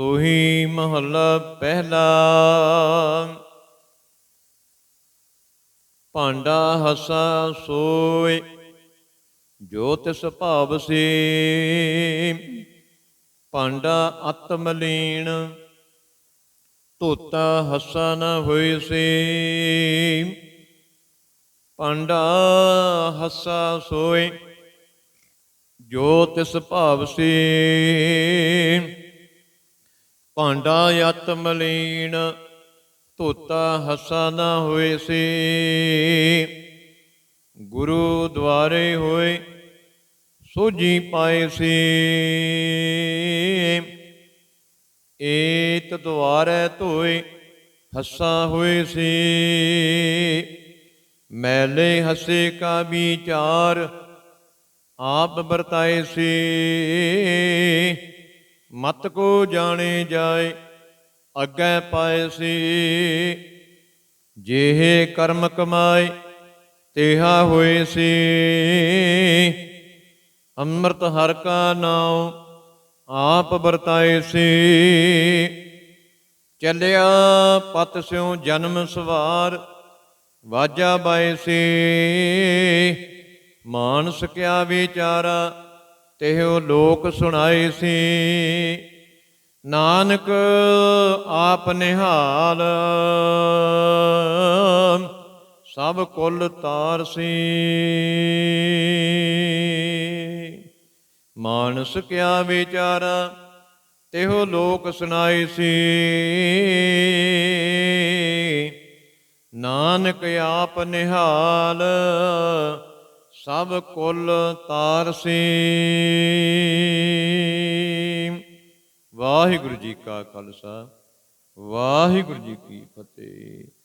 ਸੋਹੀ ਮਹੱਲਾ ਪਹਿਲਾ। ਭਾਂਡਾ ਹਸਾ ਸੋਏ, ਜੋ ਤਿਸ ਭਾਵ ਸੇ। ਭਾਂਡਾ ਆਤਮਲੀਨ ਧੋਤਾ ਹੱਸਾ ਨ ਹੋਈ ਸੇ। ਭਾਂਡਾ ਹੱਸਾ ਸੋਏ, ਜੋ ਤਿਸ ਭਾਵ ਸੀ। ਭਾਂਡਾ ਆਤਮਲੀਨ ਧੋਤਾ ਹੱਸਾ ਨਾ ਹੋਏ ਸੀ। ਗੁਰੂ ਦੁਆਰੇ ਹੋਏ ਸੋਜੀ ਪਾਏ ਸੀ। ਏਤ ਦੁਆਰੇ ਧੋਏ ਹੱਸਾ ਹੋਏ ਸੀ। ਮੈਲੇ ਹੱਸੇ ਕਾ ਵਿਚਾਰ ਆਪ ਵਰਤਾਏ ਸੀ। ਮਤ ਕੋ ਜਾਣੇ ਜਾਏ, ਅੱਗੇ ਪਾਏ ਸੀ। ਜਿਹੇ ਕਰਮ ਕਮਾਏ, ਤੇਹਾ ਹੋਏ ਸੀ। ਅੰਮ੍ਰਿਤ ਹਰ ਕਾ ਨਾਮ ਆਪ ਵਰਤਾਏ ਸੀ। ਚੱਲਿਆ ਪਤ ਸਿਉ ਜਨਮ ਸਵਾਰ, ਵਾਜਾ ਬਾਏ ਸੀ। ਮਾਨਸ ਕਿਆ ਵਿਚਾਰਾ ਤਿਹੁ ਲੋਕ ਸੁਣਾਏ ਸੀ। ਨਾਨਕ ਆਪ ਨਿਹਾਲ, ਸਭ ਕੁੱਲ ਤਾਰ ਸੀ। ਮਾਨਸ ਕਿਆ ਵਿਚਾਰਾ, ਤਿਹੁ ਲੋਕ ਸੁਣਾਏ ਸੀ। ਨਾਨਕ ਆਪ ਨਿਹਾਲ ਸਭ ਕੁਲ ਤਾਰਸੀ ਵਾਹਿਗੁਰੂ ਜੀ ਕਾ ਖਾਲਸਾ ਵਾਹਿਗੁਰੂ ਜੀ ਕੀ ਫਤਿਹ।